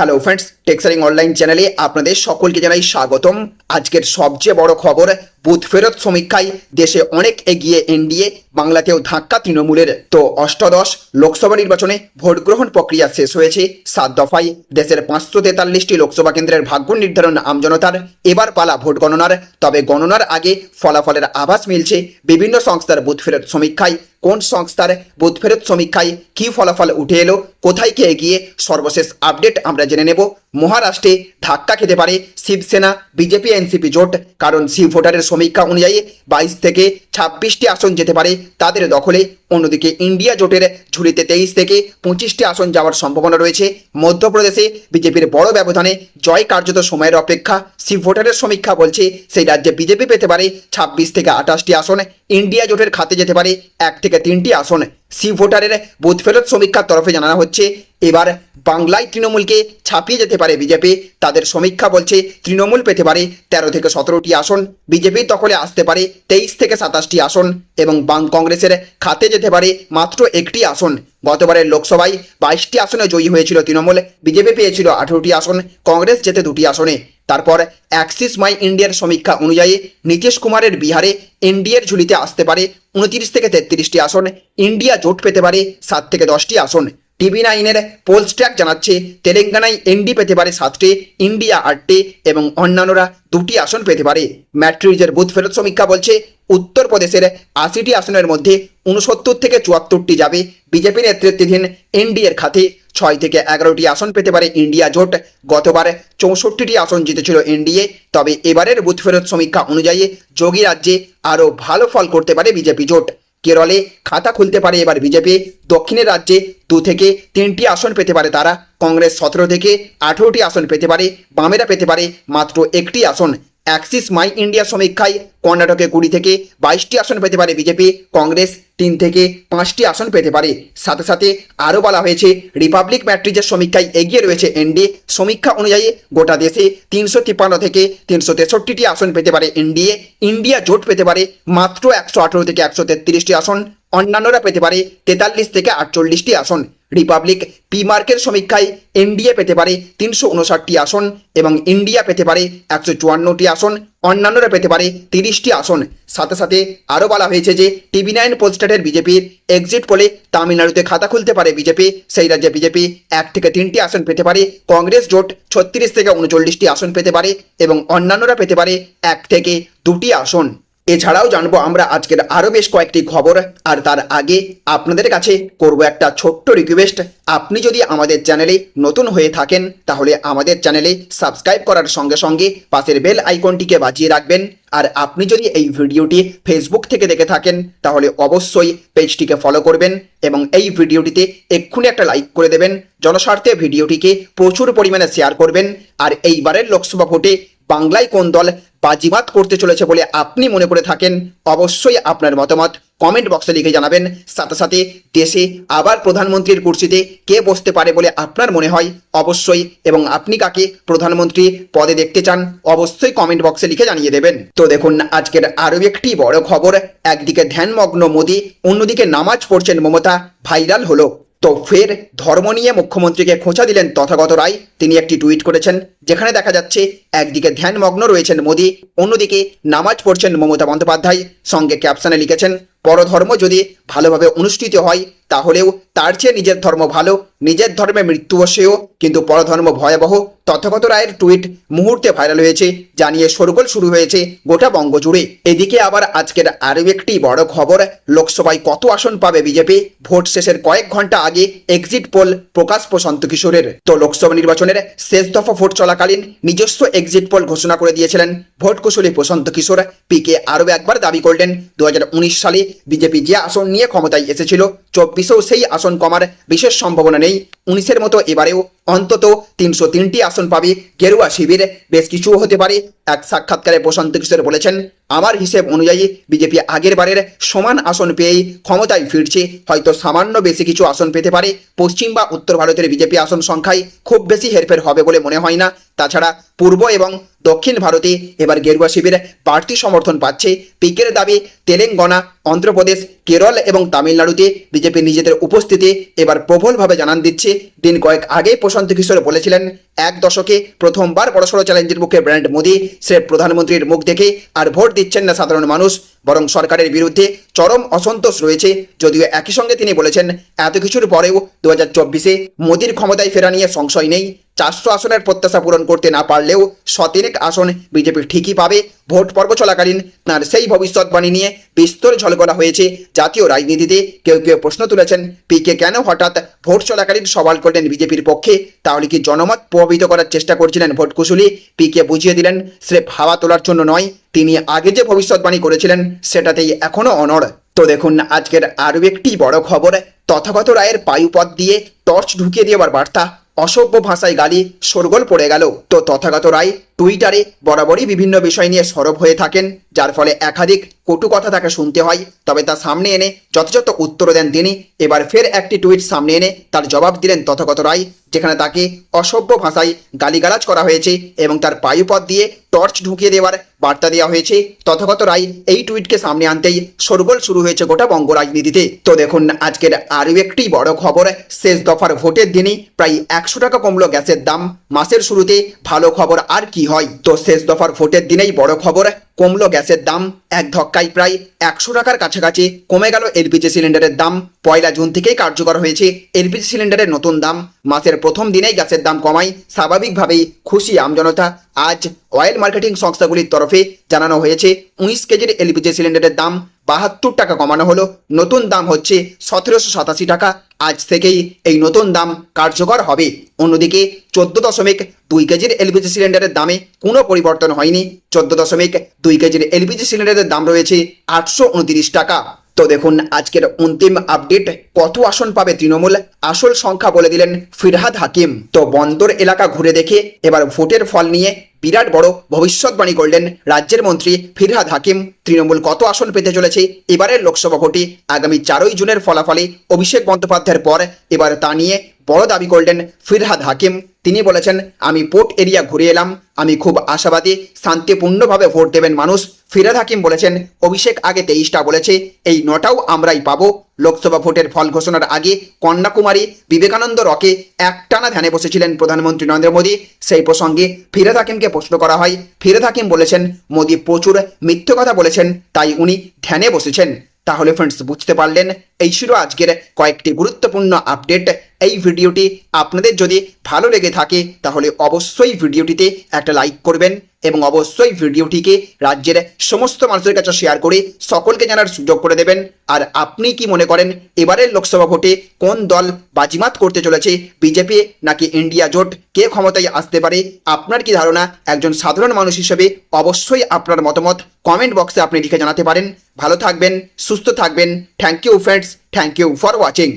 Hello friends টেক্সারিং online চ্যানেলে আপনাদের সকলকে জানাই স্বাগতম। আজকের সবচেয়ে বড় খবর, বুথ ফেরত সমীক্ষায় দেশে অনেক এগিয়ে এনডিএ, বাংলাতেও ধাক্কা তৃণমূলের। তো অষ্টাদশ লোকসভা নির্বাচনে ভোট গ্রহণ প্রক্রিয়া শেষ হয়েছে সাত দফায়। দেশের পাঁচশো তেতাল্লিশটি লোকসভা কেন্দ্রের ভাগ্য নির্ধারণ আমজনতার এবার পালা ভোট গণনার। তবে গণনার আগে ফলাফলের আভাস মিলছে বিভিন্ন সংস্থার বুথ ফেরত সমীক্ষায়। কোন সংস্থার বুথ ফেরত সমীক্ষায় কী ফলাফল উঠে এলো, কোথায় কে এগিয়ে, সর্বশেষ আপডেট আমরা জেনে নেব। মহারাষ্ট্রে ধাক্কা খেতে পারে শিবসেনা, বিজেপি, এনসিপি জোট। কারণ শিব ভোটারের সমীক্ষা অনুযায়ী বাইশ থেকে ছাব্বিশটি আসন যেতে পারে তাদের দখলে। অন্যদিকে ইন্ডিয়া জোটের ঝুলিতে তেইশ থেকে পঁচিশটি আসন যাওয়ার সম্ভাবনা রয়েছে। মধ্যপ্রদেশে বিজেপির বড় ব্যবধানে জয় কার্যত সময়ের অপেক্ষা। শিব ভোটারের সমীক্ষা বলছে সেই রাজ্যে বিজেপি পেতে পারে ছাব্বিশ থেকে আঠাশটি আসন। ইন্ডিয়া জোটের খাতে যেতে পারে এক থেকে তিনটি আসন। শিব ভোটারের বুথ ফেরত সমীক্ষার তরফে জানানো হচ্ছে এবার বাংলায় তৃণমূলকে ছাপিয়ে যেতে পারে বিজেপি। তাদের সমীক্ষা বলছে, তৃণমূল পেতে পারে তেরো থেকে সতেরোটি আসন। বিজেপির দখলে আসতে পারে তেইশ থেকে সাতাশটি আসন এবং বাং কংগ্রেসের খাতে যেতে পারে মাত্র একটি আসন। গতবারের লোকসভায় বাইশটি আসনে জয়ী হয়েছিল তৃণমূল, বিজেপি পেয়েছিল আঠেরোটি আসন, কংগ্রেস যেতে দুটি আসনে। তারপর অ্যাক্সিস মাই ইন্ডিয়ার সমীক্ষা অনুযায়ী নীতিশ কুমারের বিহারে এনডিএর ঝুলিতে আসতে পারে উনত্রিশ থেকে তেত্রিশটি আসন, ইন্ডিয়া জোট পেতে পারে সাত থেকে দশটি আসন। টিভি নাইনের পোলস ট্র্যাক জানাচ্ছে, তেলেঙ্গানায় এনডি পেতে পারে সাতটি, ইন্ডিয়া আটটি এবং অন্যান্যরা দুটি আসন পেতে পারে। ম্যাট্রিজের বুথ ফেরত সমীক্ষা বলছে, উত্তরপ্রদেশের আশিটি আসনের মধ্যে উনসত্তর থেকে চুয়াত্তরটি যাবে। বিজেপি নেতৃত্বাধীন এনডিএর খাতে ছয় থেকে এগারোটি আসন পেতে পারে ইন্ডিয়া জোট। গতবার চৌষট্টিটি আসন জিতেছিল এনডিএ, তবে এবারের বুথ ফেরত সমীক্ষা অনুযায়ী যোগী রাজ্যে আরও ভালো ফল করতে পারে বিজেপি জোট। কেরলে খাতা খুলতে পারে এবার বিজেপি। দক্ষিণের রাজ্যে দু থেকে তিনটি আসন পেতে পারে তারা। কংগ্রেস সতেরো থেকে আঠেরোটি আসন পেতে পারে। বামেরা পেতে পারে মাত্র একটি আসন। অ্যাক্সিস মাই ইন্ডিয়া সমীক্ষায় কর্ণাটকে কুড়ি থেকে বাইশটি আসন পেতে পারে বিজেপি, কংগ্রেস তিন থেকে পাঁচটি আসন পেতে পারে। সাথে সাথে আরও বলা হয়েছে রিপাবলিক ম্যাট্রিজের সমীক্ষায় এগিয়ে রয়েছে এনডিএ সমীক্ষা অনুযায়ী গোটা দেশে তিনশো তিপ্পান্ন থেকে তিনশো তেষট্টিটি আসন পেতে পারে এনডিএ ইন্ডিয়া জোট পেতে পারে মাত্র একশো আঠেরো থেকে একশো তেত্রিশটি আসন। অন্যান্যরা পেতে পারে তেতাল্লিশ থেকে আটচল্লিশটি আসন। রিপাবলিক পি মার্কের সমীক্ষায় এনডিএ পেতে পারে তিনশো উনষাটটি আসন এবং ইন্ডিয়া পেতে পারে একশো চুয়ান্নটি আসন, অন্যান্যরা পেতে পারে তিরিশটি আসন। সাথে সাথে আরও বলা হয়েছে যে টিভি নাইন পোস্টারের বিজেপির এক্সিট পোলে তামিলনাড়ুতে খাতা খুলতে পারে বিজেপি সেই রাজ্যে বিজেপি এক থেকে তিনটি আসন পেতে পারে, কংগ্রেস জোট ছত্রিশ থেকে উনচল্লিশটি আসন পেতে পারে এবং অন্যান্যরা পেতে পারে এক থেকে দুটি আসন। এছাড়াও জানব আমরা আজকের আরও বেশ কয়েকটি খবর, আর তার আগে আপনাদের কাছে করব একটা ছোট্ট রিকোয়েস্ট আপনি যদি আমাদের চ্যানেলে নতুন হয়ে থাকেন, তাহলে আমাদের চ্যানেলে সাবস্ক্রাইব করার সঙ্গে সঙ্গে পাশের বেল আইকনটিকে বাজিয়ে রাখবেন। আর আপনি যদি এই ভিডিওটি ফেসবুক থেকে দেখে থাকেন, তাহলে অবশ্যই পেজটিকে ফলো করবেন এবং এই ভিডিওটিতে এক্ষুনি একটা লাইক করে দেবেন। জনস্বার্থে ভিডিওটিকে প্রচুর পরিমাণে শেয়ার করবেন। আর এইবারের লোকসভা ভোটে বাংলায় কোন দল বাজিমাত করতে চলেছে বলে আপনি মনে করে থাকেন, অবশ্যই আপনার মতামত কমেন্ট বক্সে লিখে জানাবেন। সাথে সাথে দেশে আবার প্রধানমন্ত্রীর কুর্সিতে কে বসতে পারে বলে আপনার মনে হয়? অবশ্যই। এবং আপনি কাকে প্রধানমন্ত্রী পদে দেখতে চান, অবশ্যই কমেন্ট বক্সে লিখে জানিয়ে দেবেন। তো দেখুন, আজকের আরও একটি বড় খবর। একদিকে ধ্যানমগ্ন মোদী, অন্যদিকে নামাজ পড়ছেন মমতা, ভাইরাল হলো। তো ফের ধর্ম নিয়ে মুখ্যমন্ত্রীকে খোঁচা দিলেন তথাগত রায়। তিনি একটি টুইট করেছেন যেখানে দেখা যাচ্ছে একদিকে ধ্যানমগ্ন রয়েছেন মোদী, অন্যদিকে নামাজ পড়ছেন মমতা বন্দ্যোপাধ্যায়। সঙ্গে ক্যাপশনে লিখেছেন, পরধর্ম যদি ভালোভাবে অনুষ্ঠিত হয়, তাহলেও তার চেয়ে নিজের ধর্ম ভালো, নিজের ধর্মে মৃত্যু বসেও, কিন্তু পরধর্ম ভয়াবহ, তথাগত রায়ের টুইট মুহূর্তে ভাইরাল হয়েছে, জানিয়ে সরগোল শুরু হয়েছে গোটা বঙ্গ জুড়ে। এদিকে আবার আজকের আরও একটি বড় খবর, লোকসভায় কত আসন পাবে বিজেপি? ভোট শেষের কয়েক ঘণ্টা আগে এক্সিট পোল প্রকাশ প্রশান্ত কিশোরের। তো লোকসভা নির্বাচনের শেষ দফা ভোট চলাকালীন নিজস্ব এক্সিট পোল ঘোষণা করে দিয়েছিলেন ভোট কুশলী প্রশান্ত কিশোর। পিকে আরও একবার দাবি করলেন দু হাজার উনিশ সালে বিজেপি যে আসন নিয়ে ক্ষমতায় এসেছিল, চব্বিশেও সেই আসন কমার বিশেষ সম্ভাবনা নেই। উনিশের মতো এবারেও অন্তত তিনশো তিনটি আসন পাবে গেরুয়া শিবির। বেশ কিছু হতে পারে। এক সাক্ষাৎকারে প্রশান্ত কিশোর বলেছেন, আমার হিসেব অনুযায়ী বিজেপি আগের বারের সমান আসন পেয়েই ক্ষমতায় ফিরছে। হয়তো সামান্য বেশি কিছু আসন পেতে পারে। পশ্চিম বা উত্তর ভারতের বিজেপি আসন সংখ্যায় খুব বেশি হেরফের হবে বলে মনে হয় না। তাছাড়া পূর্ব এবং দক্ষিণ ভারতে এবার গেরুয়া শিবির প্রার্থী সমর্থন পাচ্ছে পিকের দাবি, তেলেঙ্গানা, অন্ধ্রপ্রদেশ, কেরল এবং তামিলনাড়ুতে বিজেপি নিজেদের উপস্থিতি এবার প্রবলভাবে জানান দিচ্ছে। দিন কয়েক আগে প্রশান্ত কিশোর বলেছিলেন, এক দশকে প্রথমবার বড়সড় চ্যালেঞ্জের মুখে ব্র্যান্ড মোদী, সে প্রধানমন্ত্রীর মুখ দেখে আর ভোট দিচ্ছেন না সাধারণ মানুষ। বরং সরকারের বিরুদ্ধে চরম অসন্তোষ রয়েছে। যদিও একই সঙ্গে তিনি বলেছেন, এত কিছুর পরেও দু হাজার চব্বিশে মোদীর ক্ষমতায় ফেরা নিয়ে সংশয় নেই। চারশো আসনের প্রত্যাশা পূরণ করতে না পারলেও শতিনেক আসন বিজেপি ঠিকই পাবে। ভোট পর্ব চলাকালীন তাঁর সেই ভবিষ্যৎবাণী নিয়ে বিস্তর ঝলকলা হয়েছে জাতীয় রাজনীতিতে। কেউ কেউ প্রশ্ন তুলেছেন, পিকে কেন হঠাৎ ভোট চলাকালীন সওয়াল করলেন বিজেপির পক্ষে? তাহলে কি জনমত প্রভাবিত করার চেষ্টা করছিলেন ভোট কুশলী? পিকে বুঝিয়ে দিলেন, স্রেফ হাওয়া তোলার জন্য নয়, তিনি আগে যে ভবিষ্যৎবাণী করেছিলেন, সেটাতেই এখনও অনড়। তো দেখুন, আজকের আরও একটি বড় খবর, তথাগত রায়ের পায়ুপথ দিয়ে টর্চ ঢুকিয়ে দেওয়ার বার্তা, অসভ্য ভাষায় গালি, শোরগোল পড়ে গেল। তো তথাগত রায় টুইটারে বরাবরই বিভিন্ন বিষয় নিয়ে সরব হয়ে থাকেন, যার ফলে একাধিক কটু কথা তাকে শুনতে হয়। তবে তা সামনে এনে যথাযথ উত্তর দেন তিনি। এবার ফের একটি টুইট সামনে এনে তার জবাব দিলেন তথাগত রায়, যেখানে তাকে অসভ্য ভাষায় গালিগালাজ করা হয়েছে এবং তার পায়ুপথ দিয়ে টর্চ ঢুকিয়ে দেওয়ার বার্তা দেওয়া হয়েছে। তথাগত রায় এই টুইটকে সামনে আনতেই শোরগোল শুরু হয়েছে গোটা বঙ্গ রাজনীতিতে। তো দেখুন, আজকের আরও একটি বড় খবর, শেষ দফার ভোটের দিনই প্রায় একশো টাকা কমলো গ্যাসের দাম। মাসের শুরুতে ভালো খবর আর কি হয়। তো শেষ দফার ভোটের দিনেই বড় খবর, কমলো গ্যাসের দাম। এক ধক্কায় প্রায় একশো টাকার কাছাকাছি কমে গেল এলপিজি সিলিন্ডারের দাম। পয়লা জুন থেকেই কার্যকর হয়েছে এলপিজি সিলিন্ডারের নতুন দাম। মাসের প্রথম দিনেই গ্যাসের দাম কমায়। স্বাভাবিকভাবেই খুশি আমজনতা আজ অয়েল মার্কেটিং সংস্থাগুলির তরফে জানানো হয়েছে, উনিশ কেজির এলপিজি সিলিন্ডারের দাম। বাহাত্তর টাকা কমানো হলো। নতুন দাম হচ্ছে সতেরোশো সাতাশি টাকা। আজ থেকেই এই নতুন দাম কার্যকর হবে। অন্যদিকে চোদ্দ দশমিক দুই কেজির এলপিজি সিলিন্ডারের দামে কোনো পরিবর্তন হয়নি। চোদ্দ দশমিক দুই কেজির এলপিজি সিলিন্ডারের দাম রয়েছে আটশো উনত্রিশ টাকা। তো দেখুন, আজকের অন্তিম আপডেট, কত আসন পাবে তৃণমূল? আসল সংখ্যা বলে দিলেন ফিরহাদ হাকিম। তো বন্দর এলাকা ঘুরে দেখে এবার ভোটের ফল নিয়ে বিরাট বড় ভবিষ্যৎবাণী করলেন রাজ্যের মন্ত্রী ফিরহাদ হাকিম। তৃণমূল কত আসন পেতে চলেছে? এবারের লোকসভা ভোটে আগামী চারই জুনের ফলাফলে অভিষেক বন্দ্যোপাধ্যায়ের পর। এবার তা নিয়ে বড় দাবি করলেন ফিরহাদ হাকিম। তিনি বলেছেন, আমি পোর্ট এরিয়া ঘুরে এলাম। আমি খুব আশাবাদী, শান্তিপূর্ণভাবে ভোট দেবেন মানুষ। ফিরাদ হাকিম বলেছেন, অভিষেক আগে তেইশটা বলেছে, এই নটাও আমরাই পাবো। লোকসভা ভোটের ফল ঘোষণার আগে কন্যাকুমারী বিবেকানন্দ রকে একটানা ধ্যানে বসেছিলেন প্রধানমন্ত্রী নরেন্দ্র মোদী। সেই প্রসঙ্গে ফিরাদ হাকিমকে প্রশ্ন করা হয়। ফিরাদ হাকিম বলেছেন, মোদী প্রচুর মিথ্যে কথা বলেছেন, তাই উনি ধ্যানে বসেছেন। তাহলে ফ্রেন্ডস বুঝতে পারলেন? এই ছিল আজকের কয়েকটি গুরুত্বপূর্ণ আপডেট এই ভিডিওটি আপনাদের যদি ভালো লেগে থাকে, তাহলে অবশ্যই ভিডিওটিতে একটা লাইক করবেন। এবং অবশ্যই ভিডিওটিকে রাজ্যের সমস্ত মানুষের কাছে শেয়ার করে সকলকে জানার সুযোগ করে দেবেন। আর আপনি কি মনে করেন, এবারের লোকসভা ভোটে কোন দল বাজিমাত করতে চলেছে, বিজেপি নাকি ইন্ডিয়া জোট? কে ক্ষমতায় আসতে পারে? আপনার কি ধারণা? একজন সাধারণ মানুষ হিসেবে অবশ্যই আপনার মতামত কমেন্ট বক্সে আপনি লিখে জানাতে পারেন। ভালো থাকবেন, সুস্থ থাকবেন। Thank you friends thank you for watching